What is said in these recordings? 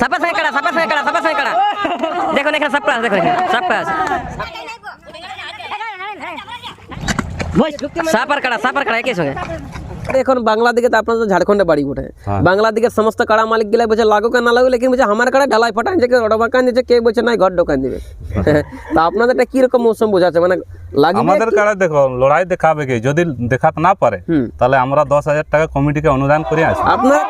সাপা সঙ্গে কাড়া সাপা সঙ্গে কাড়া সাপা সঙ্গে কাড়া দেখুন এখানে সাপটা আছে দেখুন এখানে সাপটা আছে সাপার কাড়া সাপার কাড়া একই সঙ্গে এখন বাংলা দিকে তো আপনার তো ঝাড়খণ্ডে বাড়ি উঠে বাংলা দিকে সমস্ত কাড়া মালিক গেলে বলছে লাগুক আর না লাগুক লেকিন বলছে আমার কাড়া ঢালাই ফাটান যে ওটা বাকান দিচ্ছে কে বলছে না ঘর দোকান দিবে তা আপনাদের এটা কীরকম মৌসুম বোঝাচ্ছে মানে লাগবে আমাদের কাড়া দেখো লড়াই দেখাবে কি যদি দেখাতে না পারে হুম। তাহলে আমরা দশ হাজার টাকা কমিটিকে অনুদান করে আসি আপনার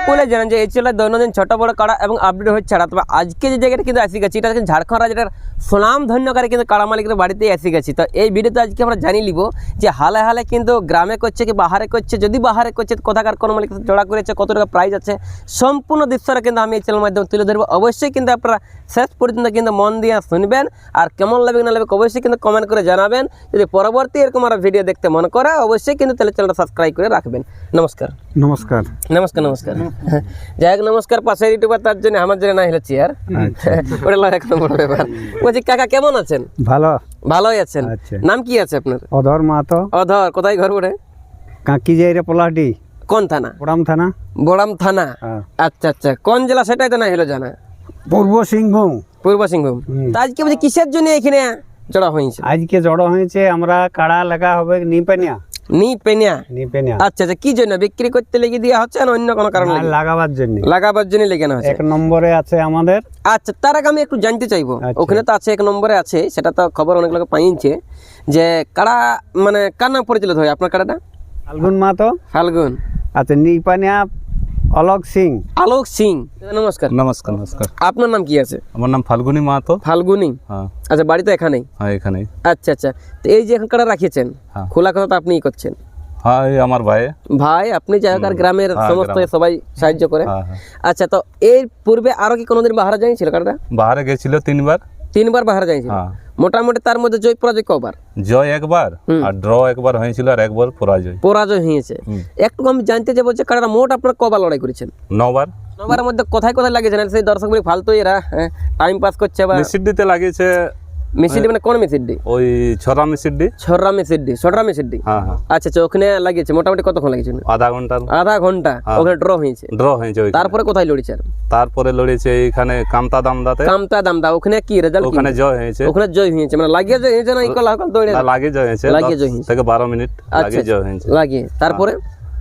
সকলে জানেন যে এই ছেলে দৈনন্দিন ছোট বড় কাড়া এবং আপডেট হচ্ছে ছাড়া। তবে আজকে যে জায়গাটা কিন্তু আসি গেছি এটা ঝাড়খণ্ড রাজ্যের সুনাম ধন্যকারী কিন্তু কাড়া মালিকের বাড়িতে আসি গেছি। তো এই ভিডিওতে আজকে আমরা জানিয়ে নিব যে হালে হালে কিন্তু গ্রামে করছে কি বাহারে করছে যদি বাহারে করছে কোথাকার কোনো মালিক সাথে জোড়া করেছে কত টাকা প্রাইস আছে সম্পূর্ণ দৃশ্যটা কিন্তু আমি এই চ্যানেল মাধ্যমে তুলে ধরবো। অবশ্যই কিন্তু আপনারা শেষ পর্যন্ত কিন্তু মন দিয়ে শুনবেন আর কেমন লাগবে না লাগবে অবশ্যই কিন্তু কমেন্ট করে জানাবেন। যদি পরবর্তী এরকম আর ভিডিও দেখতে মন করে অবশ্যই কিন্তু তাহলে চ্যানেলটা সাবস্ক্রাইব করে রাখবেন। নমস্কার। নমস্কার। নমস্কার নমস্কার। যাই হোক নমস্কার ইউটিউবার তার জন্য আমার জন্য না হলে চেয়ার। ওটা এক নম্বর ব্যাপার। বলছি কাকা কেমন আছেন? ভালো। ভালোই আছেন। আচ্ছা। নাম কি আছে আপনার? অধর মাহাতো। অধর কোথায় ঘর কাঁকি কোন থানা? ওড়াম থানা। বড়াম থানা। হ্যাঁ। আচ্ছা আচ্ছা। কোন জেলা সেটাই তো না হলো জানা? পূর্ব সিংভূম পূর্ব সিংভূম তা আজকে বলছি কিসের জন্য এখানে জড়া হয়েছে? আজকে জড়ো হয়েছে আমরা কাড়া লাগা হবে নিপেনিয়া নিপেনিয়া আচ্ছা আচ্ছা কি জন্য? বিক্রি করতে লেগে দেওয়া হচ্ছে না অন্য কোনো কারণে লাগাবার জন্য। লাগাবার জন্য লেগে হচ্ছে। এক নম্বরে আছে আমাদের। আচ্ছা তার আগে আমি একটু জানতে চাইব। আচ্ছা। ওখানে তো আছে এক নম্বরে আছে সেটা তো খবর অনেক লোক পাইছে যে কাড়া মানে কার নাম পরিচালিত হয়? আপনার কাড়াটা? ফাল্গুন মাহাতো ফাল্গুন। আচ্ছা নিপানিয়া অলোক সিং। আলোক সিং নমস্কার। নমস্কার নমস্কার। আপনার নাম কি আছে? আমার নাম ফাল্গুনি মাহাতো। ফাল্গুনি? হ্যাঁ। আচ্ছা বাড়ি তো এখানেই? হ্যাঁ এখানেই। আচ্ছা আচ্ছা। তো এই যে এখন কাড়া রাখিয়েছেন হ্যাঁ। খোলা কথা তো আপনিই করছেন। হ্যাঁ আমার ভাই। ভাই আপনি যাই হোক আর গ্রামের হ্যাঁ, সমস্ত সবাই সাহায্য করে। হ্যাঁ আচ্ছা তো এর পূর্বে আরও কি কোনোদিন বাহারা যাইছিল কাড়াটা বাহারে গেছিল তিনবার। তিনবার বাহারা যাইছিল হ্যাঁ। মোটামুটি তার মধ্যে জয় পরাজয় কবার? জয় একবার আর ড্র একবার হয়েছিল আর একবার পরাজয়। পরাজয় হয়েছে। একটু আমি জানতে যাব যে কারণ মোট আপনার কবার লড়াই করেছেন? নবার। নবারের মধ্যে কোথায় কোথায় লাগিয়েছেন? সেই দর্শকগুলি ফালতু এরা টাইম পাস করছে বা সিদ্ধিতে লাগিয়েছে মিসিডি মানে কোন মিসিডি ওই ছড়া মিসিডি ছররা মিসিডি ছররা মিসিডি হ্যাঁ হ্যাঁ আচ্ছা আচ্ছা ওখানে লাগিয়েছে মোটামুটি কতক্ষণ লাগিয়েছেন আধা ঘণ্টার আধা ঘণ্টা ওখানে ড্র হয়েছে ড্র হয়েছে তারপরে কোথায় লড়েছে তারপরে লড়েছে এইখানে কামতা দামদাতে কামতা দামদা ওখানে কি রেজাল্ট ওখানে জয় হয়েছে ওখানে জয় হয়েছে মানে লাগিয়ে জয় হয়েছে না ইকল হাকল দৌড়ে না, লাগে জয় হয়েছে লাগে দশ জয় হয়েছে। থেকে বারো মিনিট আচ্ছা লাগে জয় হয়েছে লাগিয়ে তারপরে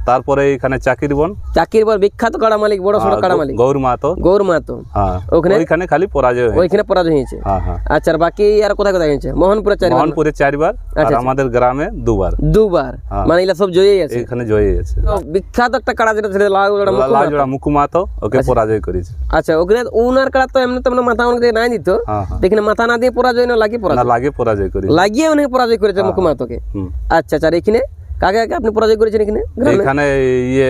তারপরে এইখানে চাকির বন? চাকির পর বিখ্যাত কাড়া মালিক বড় সড়ো কাড়া মালিক। গৌর মাহাতো। গৌর মাহাতো। হ্যাঁ ওখানে? ওইখানে খালি পরাজয় হয়েছে। ওইখানে পরাজয় হয়েছে। হ্যাঁ হ্যাঁ। আচ্ছা আর বাকি আর কোথায় কোথায় হয়েছে? মোহনপুরে চার মোহনপুরে চারবার আর আমাদের গ্রামে দুবার। দুবার। হ্যাঁ। মানে এগুলা সব জয়ই আছে এইখানে জয় হয়েছে। তো বিখ্যাত একটা কাড়া যেটা ছিল লাল গোড়া মুকুট। লাজোড়া মুকু মাহাতো ওকে পরাজয় করেছে। আচ্ছা ওখানে উনার কাড়া তো এমনি তো মানে মাথা অনেক নাই দিত। হ্যাঁ হ্যাঁ। দেখি মাথা না দিয়ে পরাজয় না লাগিয়ে না পরাজয়। লাগে পরাজয় করেছে। লাগিয়ে অনেক পরাজয় করেছে মুকুমাতকে হুম। আচ্ছা আচ্ছা আর এখানে কাকে কাকে আপনি পরাজয় করেছেন এখানে? এইখানে ইয়ে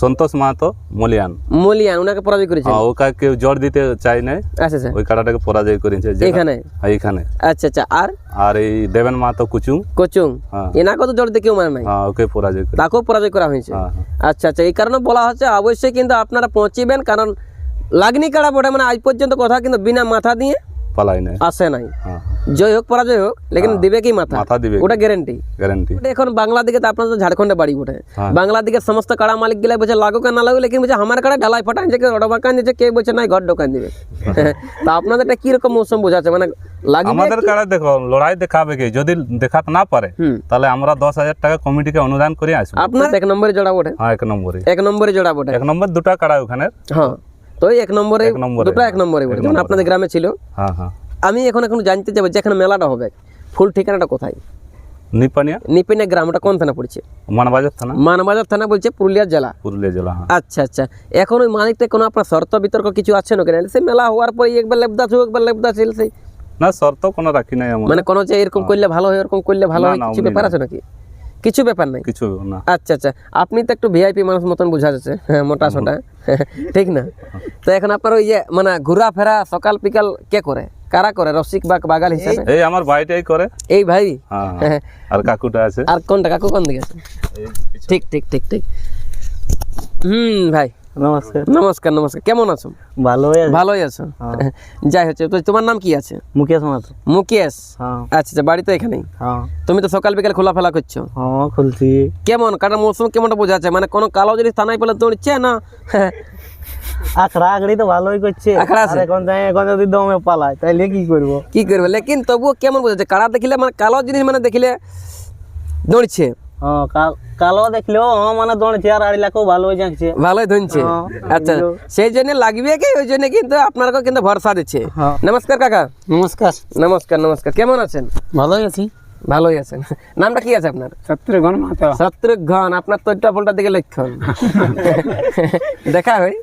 সন্তোষ মাহাতো মলিয়ান। মলিয়ান উনাকে পরাজয় করেছেন? হ্যাঁ, ওকে কেউ জোর দিতে চাই নাই। আচ্ছা আচ্ছা। ওই কাটাটাকে পরাজয় করেছে এখানে? হ্যাঁ, এইখানে আচ্ছা আচ্ছা। আর? আর এই দেবেন মাহাতো কুচুং কোচুং হ্যাঁ। এনাকে তো জড়তে কেউ মানে নাই? হ্যাঁ ওকে পরাজয় করে তাকেও পরাজয় করা হয়েছে? হ্যাঁ হ্যাঁ। আচ্ছা আচ্ছা। এই কারণে বলা হচ্ছে অবশ্যই কিন্তু আপনারা পৌঁছিবেন কারণ লাগনি কাড়া বটে। মানে আজ পর্যন্ত কথা কিন্তু বিনা মাথা দিয়ে পালাই নাই। আসে নাই। হ্যাঁ। জয় হোক পরাজয় হোক লেকিন দিবে কি মাথা? মাথা দিবে। ওটা গ্যারেন্টি গ্যারান্টি এখন বাংলা দিকে তো আপনার তো ঝাড়খণ্ডে বাড়ি ওঠে হ্যাঁ। বাংলা দিকে সমস্ত কাড়া মালিক গেলে বলছে লাগুক আর না লাগুক লেকিন বলছে আমার কাড়া ঢালাই ফাটান যে ওটা বাকান দিচ্ছে কে বলছে না ঘর দোকান দিবে। তা আপনাদের এটা কীরকম মৌসুম বোঝাচ্ছে? মানে লাগবে আমাদের কাড়া দেখো লড়াই দেখাবে কি? যদি দেখাতে না পারে হুম। তাহলে আমরা দশ হাজার টাকা কমিটিকে অনুদান করে আসব। আপনার এক নম্বরে জোড়া ওঠে হ্যাঁ এক নম্বরে। এক নম্বরে জোড়া ওঠে এক নম্বর দুটা কাড়া ওখানে হ্যাঁ। তো এক নম্বরে দুটো এক নম্বরে ওঠে যেমন আপনাদের গ্রামে ছিল। হ্যাঁ হ্যাঁ। আমি এখন এখন জানতে চাইব যেখানে মেলাটা হবে। ফুল ঠিকানাটা কোথায়? নিপানিয়া? নিপিনে গ্রামটা কোন থানা পড়ছে? মানবাজার থানা। মানবাজার থানা বলছে পুরুলিয়া জেলা। পুরুলিয়া জেলা হ্যাঁ। আচ্ছা আচ্ছা। এখন ওই মালিকটা কোনো আপনার শর্ত বিতর্ক কিছু আছে না কেন সে মেলা হওয়ার পরে একবার লেবদা ছিল একবার লেবদা ছিল সেই না শর্ত কোনো রাখি নাই মানে কোনো যে এরকম করলে ভালো হয় এরকম করলে ভালো হয় কিছু ব্যাপার আছে নাকি? কিছু ব্যাপার নাই। কিছু না। আচ্ছা আচ্ছা। আপনি তো একটু ভিআইপি মানুষ মতন বোঝা যাচ্ছে হ্যাঁ মোটা সোটা। ঠিক না? তো এখন আপনার ওই যে মানে ঘোরাফেরা সকাল বিকাল কে করে? কারা করে? রসিক বা বাগাল হিসাবে? এই আমার ভাইটাই করে। এই ভাই? হ্যাঁ হ্যাঁ। আর কাকুটা আছে। আর কোনটা? কাকু কোন দিকে আছে? ঠিক ঠিক ঠিক ঠিক। হুম ভাই। নমস্কার। নমস্কার নমস্কার। কেমন আছো? ভালোই আছে। ভালোই আছো? যাই হচ্ছে তো তোমার নাম কি আছে? মুকেশ মাত্র মুকেশ? হ্যাঁ। আচ্ছা আচ্ছা বাড়ি তো এখানেই। হ্যাঁ। তুমি তো সকাল বিকাল খোলাফেলা করছ? হ্যাঁ খুলছি। কেমন? কাটার মৌসুম কেমনটা বোঝা যাচ্ছে? মানে কোনো কালো জিনিস থানায় পেলে দৌড়ছে না? আখড়া আখড়ি তো ভালোই করছে। আখড়া আছে? এখন যাই এখন যদি দমে পালায় তাইলে কি করব? কি করবে? লেকিন তবুও কেমন বোঝা যাচ্ছে? কাড়া দেখিলে মানে কালো জিনিস মানে দেখিলে দৌড়ছে? হ্যাঁ কাল- হ্যাঁ মানে দৌড়ছে আর আড়ি লাখও ভালোই যাচ্ছে ভালোই ধুনছে আচ্ছা সেই জন্য লাগবে কি ওই জন্য কিন্তু আপনারকেও কিন্তু ভরসা দিচ্ছে। নমস্কার কাকা নমস্কার নমস্কার নমস্কার কেমন আছেন ভালোই আছি ভালোই আছেন। নামটা কি আছে আপনার? শত্রুঘ্ন শত্রুঘ্ন আপনার তো ওইটা ফোনটা দিকে লক্ষণ। দেখা হয়।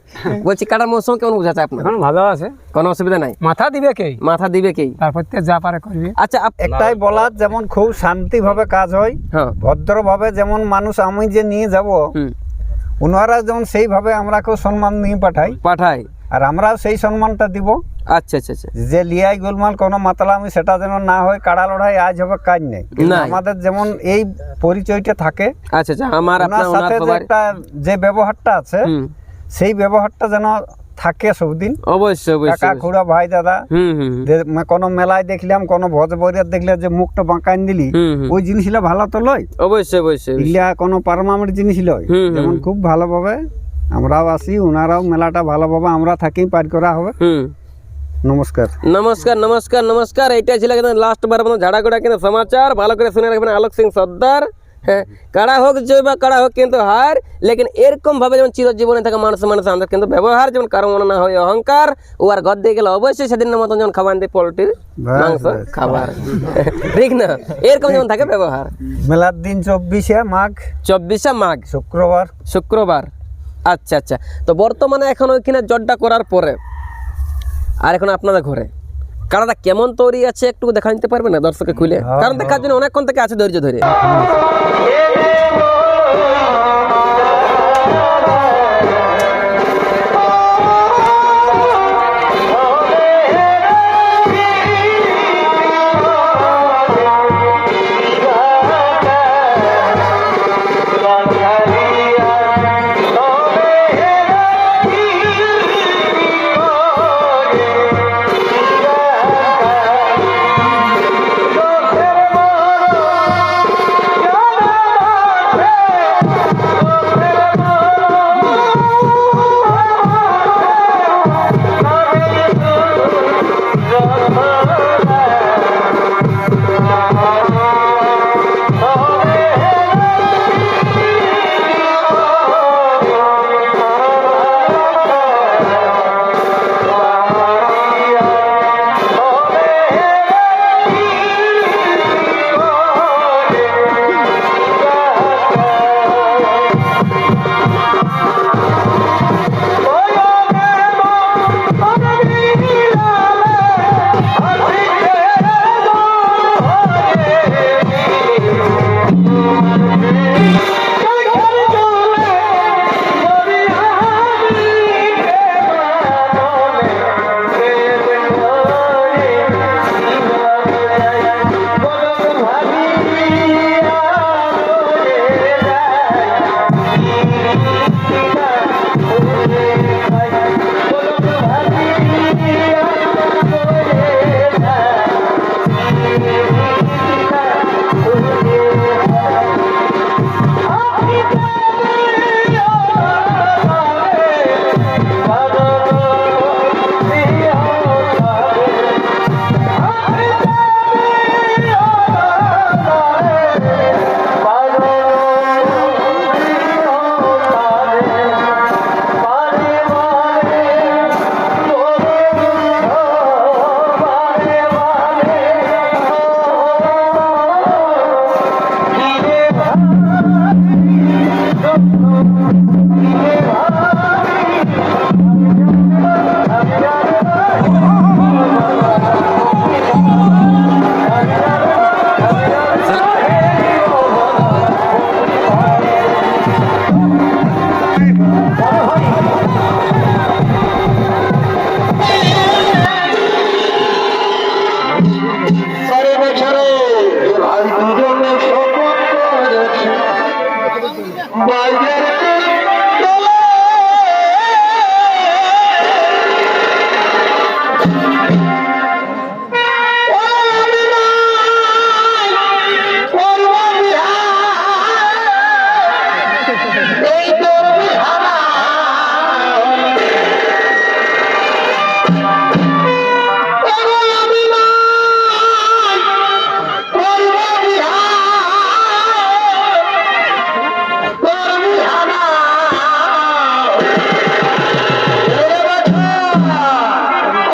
বলছি কাটার মৌসুম কেমন বোঝাচ্ছে আপনার? এখন ভালো আছে। কোনো অসুবিধা নাই? মাথা দিবে কে? মাথা দিবে কে? তারপর তে যা পারে করবে। আচ্ছা আপ- একটাই বলার যেমন খুব শান্তিভাবে কাজ হয় হ্যাঁ। ভদ্রভাবে যেমন মানুষ আমি যে নিয়ে যাব ওনারা যেমন সেইভাবে আমরাকেও সম্মান নিয়ে পাঠাই পাঠাই আর আমরাও সেই সম্মানটা দিব। আচ্ছা আচ্ছা আচ্ছা। যে লিয়াই গোলমাল কোনো মাতলামি সেটা যেন না হয় কাড়া লড়াই আজ হবে কাজ নেই। আমাদের যেমন এই পরিচয়টা থাকে আচ্ছা আচ্ছা আমার আপনার সাথে যে একটা যে ব্যবহারটা আছে সেই ব্যবহারটা যেন থাকে সবদিন। অবশ্যই অবশ্যই কাকা খুড়া ভাই দাদা কোনো মেলায় দেখলাম কোনো ভোজ বরিয়ার দেখলে যে মুখটা বাঁকাইন দিলি ওই জিনিসগুলো ভালো তো লয়। অবশ্যই অবশ্যই কোনো পারমামেন্ট জিনিস লয়। যেমন খুব ভালোভাবে আমরাও আসি ওনারাও মেলাটা ভালোভাবে আমরা থাকি পার করা হবে। হুম। নমস্কার। নমস্কার নমস্কার নমস্কার। এইটা ছিল কিন্তু লাস্ট বার মতো ঝাড়াগোড়া কিন্তু সমাচার। ভালো করে শুনে রাখবেন আলোক সিং সর্দার। হ্যাঁ কারা হোক জয় বা কারা হোক কিন্তু হার লেকিন এরকম ভাবে যেমন চিরজীবনে থাকা মানুষ মানুষ আমাদের কিন্তু ব্যবহার যেমন কারও মনে না হয় অহংকার ও আর ঘর দিয়ে গেলে অবশ্যই সেদিনের মতন যেমন খাবার দিয়ে পোলট্রির মাংস খাবার। ঠিক না? এরকম যেমন থাকে ব্যবহার। মেলার দিন চব্বিশে মাঘ। চব্বিশে মাঘ। শুক্রবার। শুক্রবার। আচ্ছা আচ্ছা। তো বর্তমানে এখন ওইখানে জটটা করার পরে আর এখন আপনাদের ঘরে। কারণটা কেমন তৈরি আছে একটু দেখা নিতে পারবে না দর্শকে খুলে? কারণ দেখার জন্য অনেকক্ষণ থেকে আছে ধৈর্য ধরে। Bye.